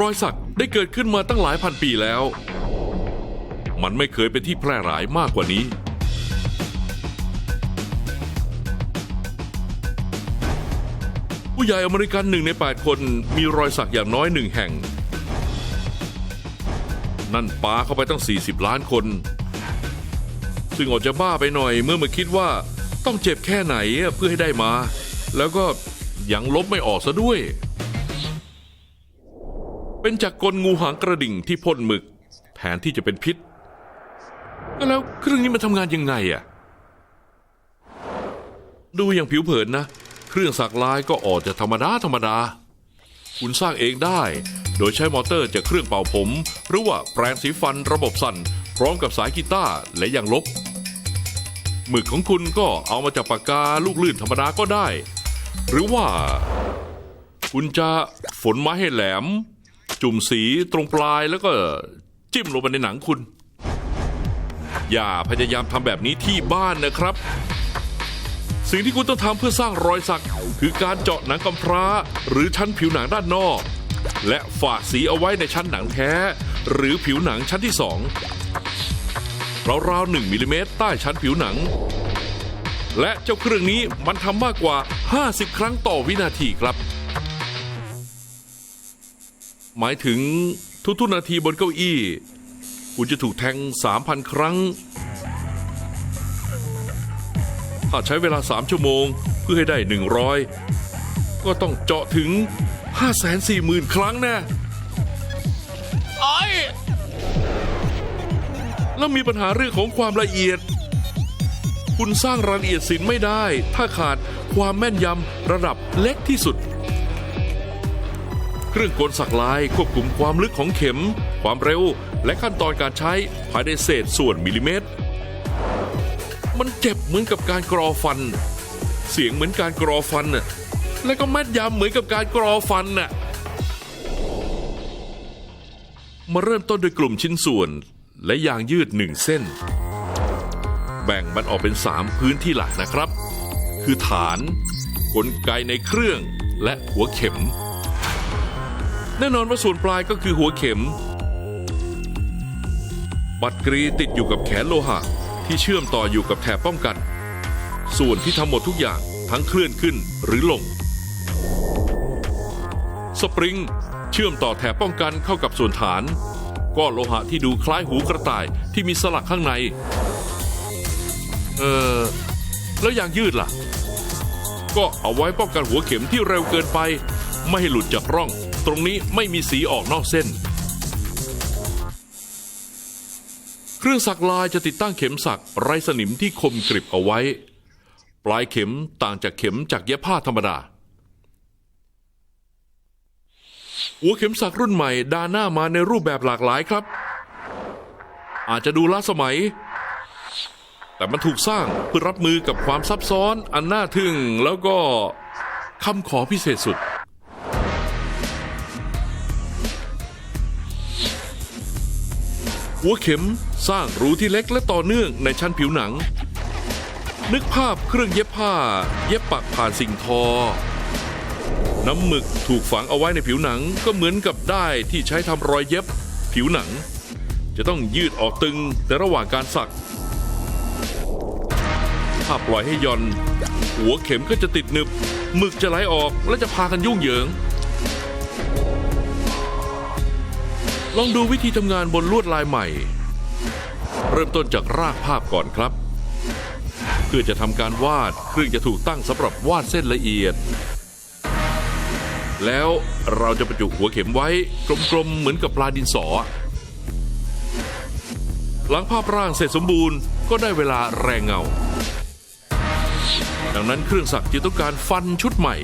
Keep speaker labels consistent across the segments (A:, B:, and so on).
A: รอยสักได้เกิดขึ้นมาตั้งหลายพันปีแล้ว มันไม่เคยเป็นที่แพร่หลายมากกว่านี้ ผู้ใหญ่อเมริกันหนึ่งในแปดคนมีรอยสักอย่างน้อยหนึ่งแห่ง นั่นปาเข้าไปตั้ง 40 ล้านคน ซึ่งออกจะบ้าไปหน่อยเมื่อมาคิดว่าต้องเจ็บแค่ไหนเพื่อให้ได้มา แล้วก็ยังลบไม่ออกซะด้วย เป็นจากกลงูหางกระดิ่งที่พ่นหมึก แทนที่จะเป็นพิษ แล้วเครื่องนี้มันทำงานยังไงอะดูอย่างผิวเผินนะ เครื่องสักลายก็ออกจะธรรมดาธรรมดา คุณสร้างเองได้ โดยใช้มอเตอร์จากเครื่องเป่าผม หรือว่าแปรงสีฟันระบบสั่น พร้อมกับสายกีตาร์และยางลบหมึกของคุณก็เอามาจากปากกาลูกลื่นธรรมดาก็ได้ หรือว่า คุณจะฝนไม้ให้แหลม จุ่มสีตรงปลายแล้วก็จิ้มลงไปในหนังคุณ อย่าพยายามทำแบบนี้ที่บ้านนะครับ สิ่งที่คุณต้องทำเพื่อสร้างรอยสัก คือการเจาะหนังกำพร้า หรือชั้นผิวหนังด้านนอก และฝากสีเอาไว้ในชั้นหนังแท้ หรือผิวหนังชั้นที่สองราวๆหนึ่งมิลลิเมตรใต้ชั้นผิวหนัง และเจ้าเครื่องนี้มันทำมากกว่า 50 ครั้งต่อวินาทีครับ หมายถึงทุกๆนาทีบนเก้าอี้ คุณจะถูกแทง 3,000 ครั้ง ถ้าใช้เวลา 3 ชั่วโมงเพื่อให้ได้ 100 ก็ต้องเจาะถึง 540,000 ครั้งแน่ไอ้ยแล้วมีปัญหาเรื่องของความละเอียด คุณสร้างรายละเอียดสินไม่ได้ ถ้าขาดความแม่นยำระดับเล็กที่สุด เครื่องกลสักลายควบคุมความลึกของเข็ม ความเร็ว และขั้นตอนการใช้ภายในเศษส่วนมิลลิเมตร มันเจ็บเหมือนกับการกรอฟัน เสียงเหมือนการกรอฟันน่ะและก็แม่นยำเหมือนกับการกรอฟันน่ะมาเริ่มต้นด้วยกลุ่มชิ้นส่วน และยางยืดหนึ่งเส้น แบ่งมันออกเป็น 3 พื้นที่หลักนะครับ คือฐาน กลไกในเครื่องและหัวเข็ม แน่นอนว่าส่วนปลายก็คือหัวเข็ม บัตรกรีติดอยู่กับแขนโลหะ ที่เชื่อมต่ออยู่กับแถบป้องกัน ส่วนที่ทำหมดทุกอย่างทั้งเคลื่อนขึ้นหรือลง สปริง เชื่อมต่อแถบป้องกันเข้ากับส่วนฐานก้อนโลหะที่ดูคล้ายหูกระต่ายที่มีสลักข้างใน เออแล้วอย่างยืดล่ะ ก็เอาไว้ป้องกันหัวเข็มที่เร็วเกินไป ไม่ให้หลุดจากร่อง ตรงนี้ไม่มีสีออกนอกเส้น เครื่องสักลายจะติดตั้งเข็มสักไร้สนิมที่คมกริบเอาไว้ ปลายเข็มต่างจากเข็มจากเย็บผ้าธรรมดาหัวเข็มสักรุ่นใหม่ดานหน้ามาในรูปแบบหลากหลายครับ อาจจะดูล้าสมัย แต่มันถูกสร้างเพื่อรับมือกับความซับซ้อนอันน่าทึ่งแล้วก็คำขอพิเศษสุด หัวเข็มสร้างรูที่เล็กและต่อเนื่องในชั้นผิวหนัง นึกภาพเครื่องเย็บผ้า เย็บปักผ่านสิ่งทอ น้ำหมึกถูกฝังเอาไว้ในผิวหนังก็เหมือนกับได้ายที่ใช้ทำรอยเย็บ ผิวหนัง จะต้องยืดออกตึงในระหว่างการสักถ้าปล่อยให้ย่อน หัวเข็มก็จะติดหนึบหมึกจะไหลออกและจะพากันยุ่งเหยิง ลองดูวิธีทำงานบนลวดลายใหม่ เริ่มต้นจากรากภาพก่อนครับ เพื่อจะทำการวาดเครื่องจะถูกตั้งสำหรับวาดเส้นละเอียด แล้วเราจะประจุหัวเข็มไว้กลมๆเหมือนกับปลาดินสอ หลังภาพร่างเสร็จสมบูรณ์ก็ได้เวลาแรงเงา ดังนั้นเครื่องสักจึงต้องการฟันชุดใหม่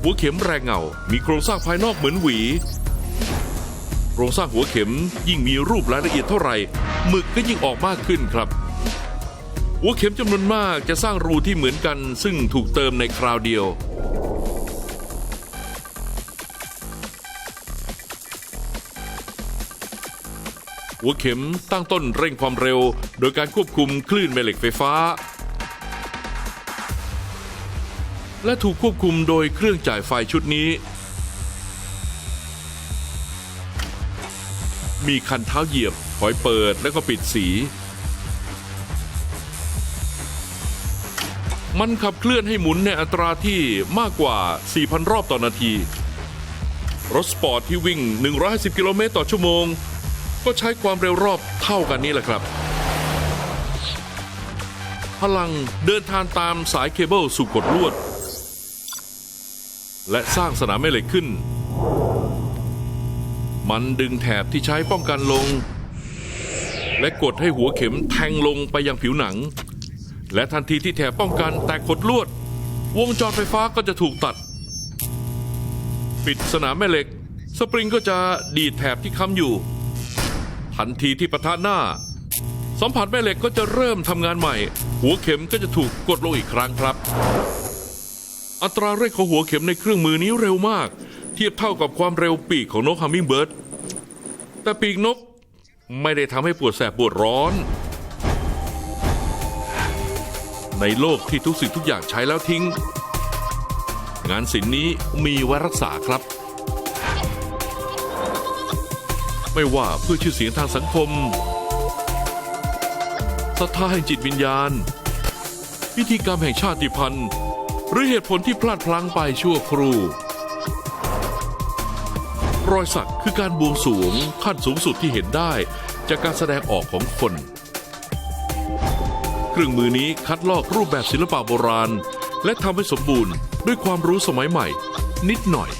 A: หัวเข็มแรงเงา มีโครงสร้างภายนอกเหมือนหวี โครงสร้างหัวเข็มยิ่งมีรูปรายละเอียดเท่าไหร่หมึกก็ยิ่งออกมากขึ้นครับ หัวเข็มจำนวนมากจะสร้างรูที่เหมือนกัน ซึ่งถูกเติมในคราวเดียว หัวเข็มตั้งต้นเร่งความเร็ว โดยการควบคุมคลื่นแม่เหล็กไฟฟ้า และถูกควบคุมโดยเครื่องจ่ายไฟชุดนี้ มีคันเท้าเหยียบคอยเปิดแล้วก็ปิดสี มันขับเคลื่อนให้หมุนในอัตราที่มากกว่า 4,000 รอบต่อนาที รถสปอร์ตที่วิ่ง 150 กิโลเมตรต่อชั่วโมง ก็ใช้ความเร็วรอบเท่ากันนี้แหละครับ พลังเดินทางตามสายเคเบิลสู่กดลวด และสร้างสนามแม่เหล็กขึ้น มันดึงแถบที่ใช้ป้องกันลง และกดให้หัวเข็มแทงลงไปยังผิวหนัง และทันทีที่แถบป้องกันแตกกดลวด วงจรไฟฟ้าก็จะถูกตัด ปิดสนามแม่เหล็ก สปริงก็จะดีดแถบที่ค้ำอยู่ ทันทีที่ปะทะหน้า สัมผัสแม่เหล็กก็จะเริ่มทำงานใหม่ หัวเข็มก็จะถูกกดลงอีกครั้งครับ อัตราเร่งของหัวเข็มในเครื่องมือนี้เร็วมาก เทียบเท่ากับความเร็วปีกของนกฮัมมิงเบิร์ด แต่ปีกนกไม่ได้ทำให้ปวดแสบปวดร้อน ในโลกที่ทุกสิ่งทุกอย่างใช้แล้วทิ้ง งานศิลป์นี้มีไว้รักษาครับ ไม่ว่าเพื่อชื่อเสียงทางสังคมศรัทธาแห่งจิตวิญญาณ พิธีกรรมแห่งชาติพันธุ์ หรือเหตุผลที่พลาดพลั้งไปชั่วครู่ รอยสักคือการบวงสวงขั้นสูงสุดที่เห็นได้ จากการแสดงออกของคน เครื่องมือนี้คัดลอกรูปแบบศิลปะโบราณ และทำให้สมบูรณ์ด้วยความรู้สมัยใหม่ นิดหน่อย